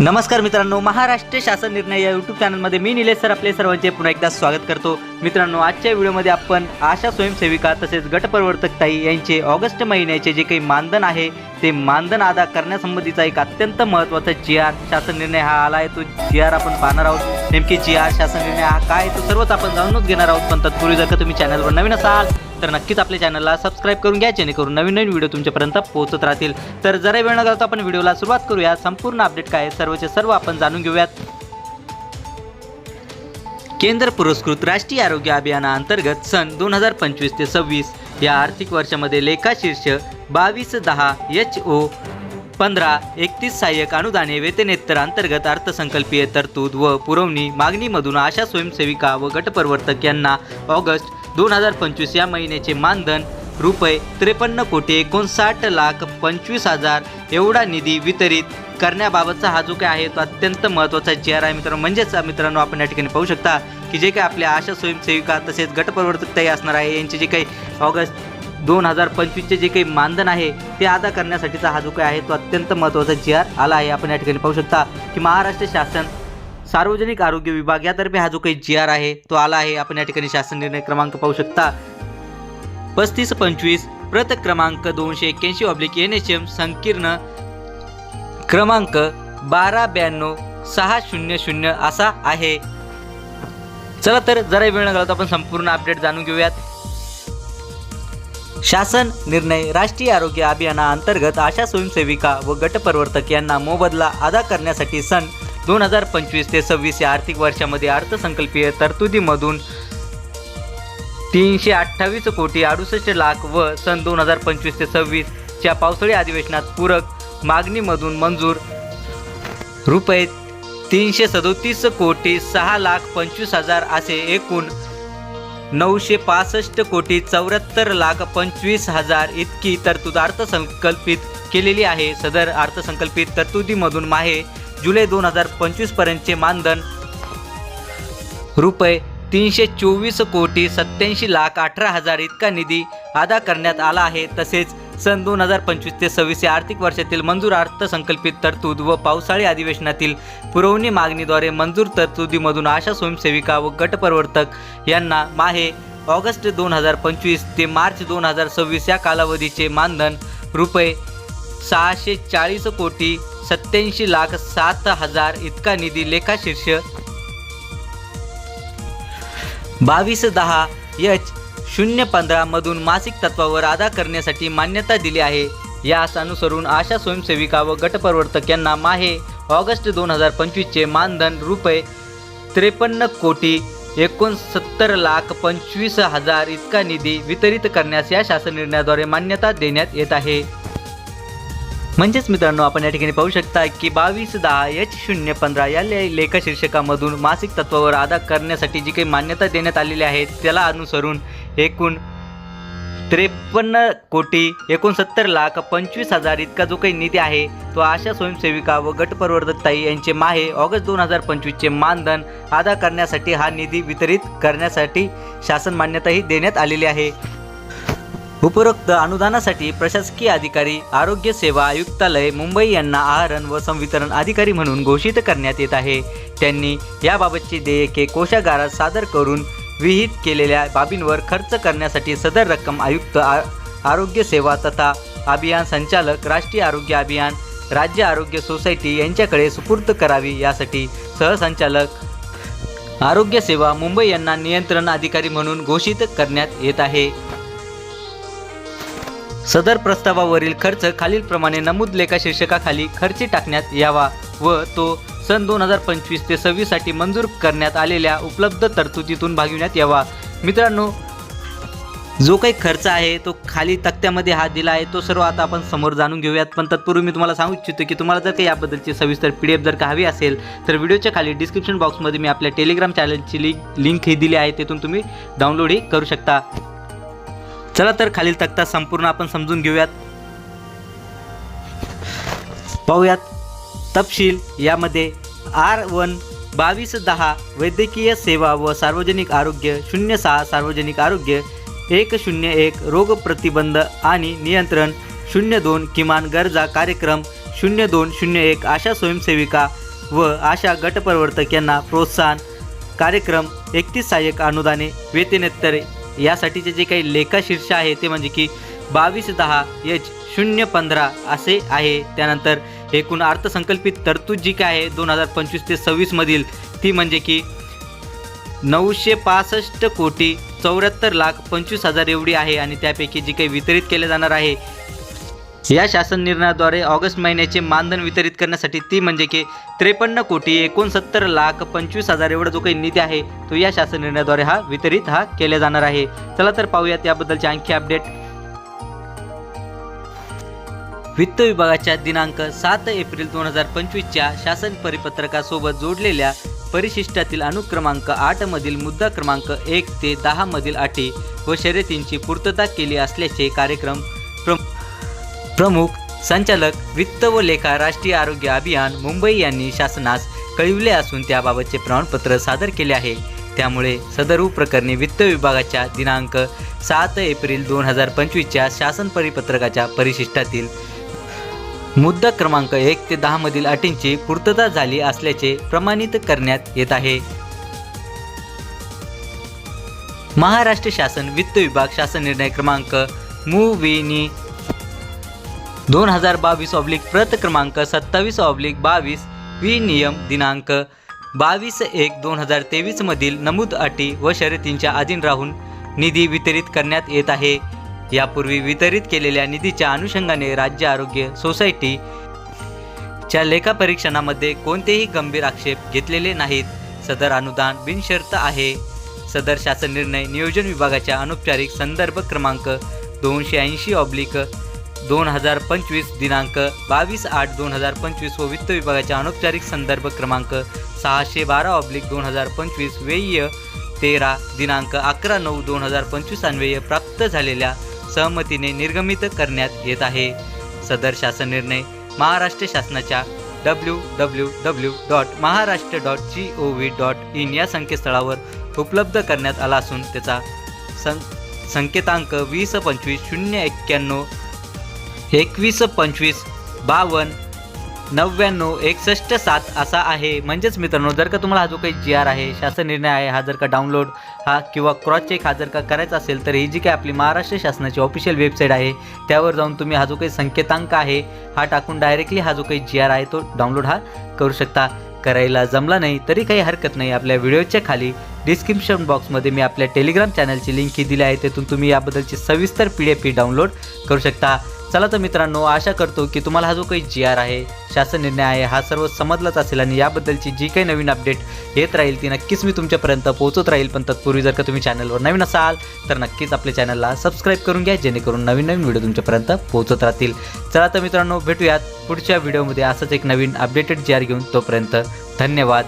नमस्कार मित्रांनो महाराष्ट्र शासन निर्णय या यूट्यूब चॅनलमध्ये मी निलेश सर आपले सर्वांचे पुन्हा एकदा स्वागत करतो. मित्रांनो आजच्या व्हिडिओमध्ये आपण आशा स्वयंसेविका तसेच गटप्रवर्तक ताई यांचे ऑगस्ट महिन्याचे जे काही मानधन आहे ते मानधन अदा करण्यासंबंधीचा एक अत्यंत महत्त्वाचा जी आर शासन निर्णय हा आला आहे. तो जी आर आपण पाहणार आहोत. नेमकी जी आर शासन निर्णय हा काय तो सर्वच आपण जाणूनच घेणार आहोत. पण तत्पूर्वी जर का तुम्ही चॅनलवर नवीन असाल तर नक्कीच आपल्या चॅनलला सबस्क्राईब करून घ्या जेणेकरून नवीन नवीन व्हिडिओ तुमच्यापर्यंत पोहोचत राहतील. तर जरा वेळ न घालता आपण व्हिडिओला सुरुवात करूया. संपूर्ण अपडेट काय सर्वचे सर्व आपण जाणून घेऊयात. केंद्र पुरस्कृत राष्ट्रीय आरोग्य अभियानाअंतर्गत सन दोन हजार पंचवीस ते सव्वीस या आर्थिक वर्षामध्ये लेखा शीर्ष बावीस दहा एच ओ पंधरा एकतीस सहाय्यक अनुदाने वेतनेतर अंतर्गत अर्थसंकल्पीय तरतूद व पुरवणी मागणीमधून आशा स्वयंसेविका व गटप्रवर्तक यांना ऑगस्ट दोन हजार पंचवीस या महिन्याचे मानधन रुपये त्रेपन्न कोटी एकोणसाठ लाख पंचवीस हजार एवढा निधी वितरित करण्याबाबतचा हा जो काय आहे तो अत्यंत महत्त्वाचा चेहरा आहे मित्रांनो. म्हणजेच मित्रांनो आपण या ठिकाणी पाहू शकता की जे काही आपल्या आशा स्वयंसेविका तसेच गटप्रवर्तकताही असणार आहे यांचे जे काही ऑगस्ट दोन हजार पंचवीसचे जे काही मानधन आहे ते अदा करण्यासाठीचा हा जो काय आहे तो अत्यंत महत्त्वाचा जी आर आला आहे. आपण या ठिकाणी पाहू शकता की महाराष्ट्र शासन सार्वजनिक आरोग्य विभाग यातर्फे हा जो काही जी आर आहे तो आला आहे. आपण या ठिकाणी शासन निर्णय क्रमांक पाहू शकता. पस्तीस पंचवीस प्रत क्रमांक दोनशे एक्क्याऐंशी ऑब्लिक एन एच एम संकीर्ण क्रमांक बारा ब्याण्णव सहा शून्य शून्य असा आहे. चला तर जरा वेळ न घालवता आपण संपूर्ण अपडेट जाणून घेऊयात. शासन निर्णय राष्ट्रीय आरोग्य अभियानाअंतर्गत आशा स्वयंसेविका व गटप्रवर्तक यांना मोबदला अदा करण्यासाठी सन दोन हजार पंचवीस ते सव्वीस या आर्थिक वर्षामध्ये अर्थसंकल्पीय तरतुदीमधून तीनशे अठ्ठावीस कोटी अडुसष्ट लाख व सन दोन हजार पंचवीस ते सव्वीसच्या पावसाळी अधिवेशनात पूरक मागणीमधून मंजूर. रुपये तीनशे सदोतीस कोटी सहा लाख पंचवीस हजार असे एकूण नऊशे पासष्ट कोटी चौऱ्याहत्तर लाख पंचवीस हजार इतकी तरतूद अर्थसंकल्पित केलेली आहे. सदर अर्थसंकल्पित तरतुदीमधून माहे जुलै दोन हजार पंचवीसपर्यंतचे मानधन रुपये तीनशे चोवीस कोटी सत्याऐंशी लाख अठरा हजार इतका निधी अदा करण्यात आला आहे. तसेच सन दोन हजार पंचवीस ते सव्वीस या आर्थिक वर्षातील मंजूर अर्थसंकल्पित तरतूद व पावसाळी अधिवेशनातील पुरवणी मागणीद्वारे मंजूर तरतुदीमधून आशा स्वयंसेविका व गटप्रवर्तक यांना माहे ऑगस्ट दोन हजार पंचवीस ते मार्च दोन हजार सव्वीस या कालावधीचे मानधन रुपये सहाशे चाळीस कोटी सत्याऐंशी लाख सात हजार इतका निधी लेखाशीर्ष बावीस दहा एच शून्य पंधरामधून मासिक तत्वावर अदा करण्यासाठी मान्यता दिली आहे. यास अनुसरून आशा स्वयंसेविका व गटप्रवर्तक यांना माहे ऑगस्ट दोन हजार पंचवीसचे मानधन रुपये त्रेपन्न कोटी एकोणसत्तर लाख पंचवीस हजार इतका निधी वितरित करण्यास या शासन निर्णयाद्वारे मान्यता देण्यात येत आहे. म्हणजेच मित्रांनो आपण या ठिकाणी पाहू शकता की बावीस दहा एच शून्य पंधरा या ले लेखा शीर्षकामधून मासिक तत्वावर अदा करण्यासाठी जी काही मान्यता देण्यात आलेली आहे त्याला अनुसरून एकूण त्रेपन्न कोटी एकोणसत्तर लाख पंचवीस हजार इतका जो काही निधी आहे तो आशा स्वयंसेविका व गटप्रवर्तक ताई यांचे माहे ऑगस्ट दोन हजार पंचवीसचे मानधन अदा करण्यासाठी हा निधी वितरित करण्यासाठी शासन मान्यताही देण्यात आलेली आहे. उपरोक्त अनुदानासाठी प्रशासकीय अधिकारी आरोग्य सेवा आयुक्तालय मुंबई यांना आहरण व संवितरण अधिकारी म्हणून घोषित करण्यात येत आहे. त्यांनी याबाबतची देयके कोशागारात सादर करून विहित केलेल्या बाबींवर खर्च करण्यासाठी सदर रक्कम आयुक्त आ आरोग्य सेवा तथा अभियान संचालक राष्ट्रीय आरोग्य अभियान राज्य आरोग्य सोसायटी यांच्याकडे सुपूर्द करावी यासाठी सहसंचालक आरोग्य सेवा मुंबई यांना नियंत्रण अधिकारी म्हणून घोषित करण्यात येत आहे. सदर प्रस्तावावरील खर्च खालीलप्रमाणे नमूद लेखा शीर्षकाखाली खर्ची टाकण्यात यावा व तो सन दोन हजार पंचवीस ते सव्वीससाठी मंजूर करण्यात आलेल्या उपलब्ध तरतुदीतून भागविण्यात यावा. मित्रांनो जो काही खर्च आहे तो खाली तक्त्यामध्ये हा दिला आहे तो सर्व आता आपण समोर जाणून घेऊयात. पण तत्पूर्वी मी तुम्हाला सांगू इच्छितो की तुम्हाला जर काही याबद्दलची सविस्तर पी डी एफ जर का हवी असेल तर व्हिडिओच्या खाली डिस्क्रिप्शन बॉक्समध्ये मी आपल्या टेलिग्राम चॅनलची लिंक लिंक ही दिली आहे तिथून तुम्ही डाउनलोडही करू शकता. चला तर खालील तक्ता संपूर्ण आपण समजून घेऊयात. पाहूयात. तपशील यामध्ये आर वन बावीस दहा वैद्यकीय सेवा व सार्वजनिक आरोग्य शून्य सहा सार्वजनिक आरोग्य एक शून्य एक रोग प्रतिबंध आणि नियंत्रण शून्य दोन किमान गरजा कार्यक्रम शून्य दोन शून्य एक आशा स्वयंसेविका व आशा गटप्रवर्तक यांना प्रोत्साहन कार्यक्रम एकतीस सहाय्यक अनुदाने वेतनेत्तर यासाठीचे जे काही लेखाशीर्ष आहे ते म्हणजे की बावीस दहा एच शून्य पंधरा असे आहे. त्यानंतर एकूण अर्थसंकल्पित तरतूद जी काय आहे दोन हजार पंचवीस ते सव्वीसमधील ती म्हणजे की नऊशे पासष्ट कोटी चौऱ्याहत्तर लाख पंचवीस हजार एवढी आहे आणि त्यापैकी जी काही वितरित केले जाणार आहे या शासन निर्णयाद्वारे ऑगस्ट महिन्याचे मानधन वितरित करण्यासाठी ती म्हणजे की त्रेपन्न कोटी एकोणसत्तर लाख पंचवीस हजार एवढा जो काही निधी आहे तो या शासन निर्णयाद्वारे हा वितरित हा केला जाणार आहे. चला तर पाहूयात याबद्दलचे आणखी अपडेट. वित्त विभागाच्या दिनांक सात एप्रिल दोन हजार पंचवीसच्या शासन परिपत्रकासोबत जोडलेल्या परिशिष्टातील अनुक्रमांक आठमधील मुद्दा क्रमांक एक ते दहामधील अटी व शर्यतींची पूर्तता केली असल्याचे कार्यक्रम प्र प्रमुख संचालक वित्त व लेखा राष्ट्रीय आरोग्य अभियान मुंबई यांनी शासनास कळविले असून त्याबाबतचे प्रमाणपत्र सादर केले आहे. त्यामुळे सदर प्रकरणी वित्त विभागाच्या दिनांक सात एप्रिल दोन हजार पंचवीसच्या शासन परिपत्रकाच्या परिशिष्टातील मुद्दा क्रमांक एक ते दहामधील अटींची पूर्तता झाली असल्याचे प्रमाणित करण्यात येत आहे. महाराष्ट्र शासन वित्त विभाग शासन निर्णय क्रमांक मुविनी दोन हजार बावीस ऑब्लिक प्रत क्रमांक सत्तावीस ऑब्लिक बावीस वि नियम दिनांक बावीस एक दोन हजार तेवीसमधील नमूद अटी व शर्यतींच्या अधीन राहून निधी वितरित करण्यात येत आहे. यापूर्वी वितरित केलेल्या निधीच्या अनुषंगाने राज्य आरोग्य सोसायटी च्या लेखापरीक्षणामध्ये कोणतेही गंभीर आक्षेप घेतलेले नाहीत. सदर अनुदान बिनशर्त आहे. सदर शासन निर्णय नियोजन विभागाच्या अनौपचारिक संदर्भ क्रमांक दोनशे ऐंशी ऑब्लिक दोन हजार पंचवीस दिनांक बावीस आठ दोन हजार पंचवीस व वित्त विभागाच्या अनौपचारिक संदर्भ क्रमांक सहाशे बारा ऑब्लिक दोन हजार पंचवीस वेय तेरा दिनांक अकरा नऊ दोन हजार पंचवीस अन्वये प्राप्त झालेल्या सहमतीने निर्गमित करण्यात येत आहे. सदर शासन निर्णय महाराष्ट्र शासनाच्या W W W dot Maharashtra dot G O V dot in या संकेतस्थळावर उपलब्ध करण्यात आला असून त्याचा सं संकेतांक वीस पंचवीस शून्य एक्क्याण्णव एकवीस पंचवीस बावन्न नव्याण्णव एकसष्ट सात असा आहे. म्हणजेच मित्रांनो जर का तुम्हाला हा जो काही जी आर आहे शासन निर्णय आहे हा जर का डाउनलोड हा किंवा क्रॉस चेक हा जर का करायचा असेल तर ही जी काही आपली महाराष्ट्र शासनाची ऑफिशियल वेबसाईट आहे त्यावर जाऊन तुम्ही हा जो काही संकेतांक आहे हा टाकून डायरेक्टली हा जो काही जी आर आहे तो डाउनलोड हा करू शकता. करायला जमला नाही तरी काही हरकत नाही. आपल्या व्हिडिओच्या खाली डिस्क्रिप्शन बॉक्समध्ये मी आपल्या टेलिग्राम चॅनलची लिंक ही दिली आहे. त्यातून तुम्ही याबद्दलची सविस्तर पी डी एफ ही डाउनलोड करू शकता. चला तर मित्रांनो आशा करतो की तुम्हाला हा जो काही जी आर आहे शासन निर्णय आहे हा सर्व समजलाच असेल आणि याबद्दलची जी काही नवीन अपडेट येत राहील ती नक्कीच मी तुमच्यापर्यंत पोहोचत राहील. पण तत्पूर्वी जर का तुम्ही चॅनलवर नवीन असाल तर नक्कीच आपल्या चॅनलला सबस्क्राईब करून घ्या जेणेकरून नवीन नवीन व्हिडिओ तुमच्यापर्यंत पोहोचत राहतील. चला तर मित्रांनो भेटूयात पुढच्या व्हिडिओमध्ये असंच एक नवीन अपडेटेड जी आर घेऊन. तोपर्यंत धन्यवाद.